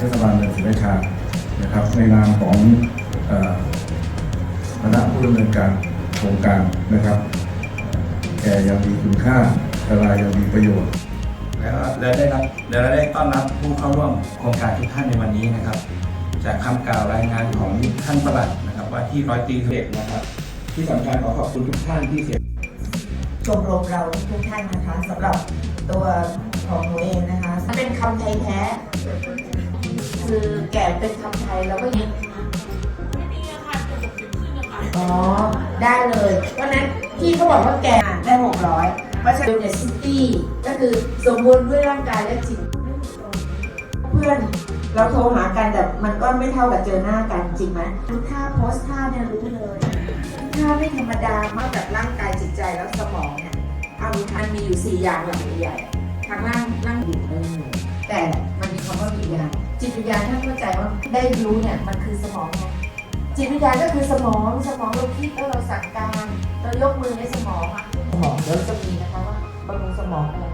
เทศบาลเมืองศรีราชานะครับ ในนามของคณะผู้ดำเนินการโครงการนะครับแก่ยังมีคุณค่าตลายยังมีประโยชน์และได้รับและได้ต้อนรับผู้เข้าร่วมโครงการทุกท่านในวันนี้นะครับ จากคำกล่าวรายงานของท่านประหลัดนะครับ ว่าที่ร้อยตีเทศนะครับ ที่สำคัญขอขอบคุณทุกท่านที่เสียชมรมเราทุกท่านนะคะสำหรับตัวของหนูเองนะคะ เป็นคำไทยแท้ คือแก่เป็นคำไทยแล้วก็ยิงอ๋อ ได้เลยเพราะนั้นที่เขาบอกว่าแก่ได้หกร้อยเพราะฉะนั้นเนี่ยซิตี้ก็คือสมบูรณ์ด้วยร่างกายและจิต เพื่อนเราโทรหากันแต่มันก็ไม่เท่ากับเจอหน้ากันจริงไหมท่าโพสท่าเนี่ยรู้เลยถ้าไม่ธรรมดามากจากร่างกายจิตใจแล้วสมองเนี่ยเอามันมีอยู่สี่อย่างหลักใหญ่ทางร่างร่างอยู่แต่ ญาณจิตวิญญาณท่านเข้าใจว่าได้รู้เนี่ยมันคือสมองไงจิตวิญญาณก็คือสมอง สมองเราคิดแล้วเราสั่งการเรายกมือในสมองอะสมองเดี๋ยวจะมีนะคะว่าบำรุงสมองอะไร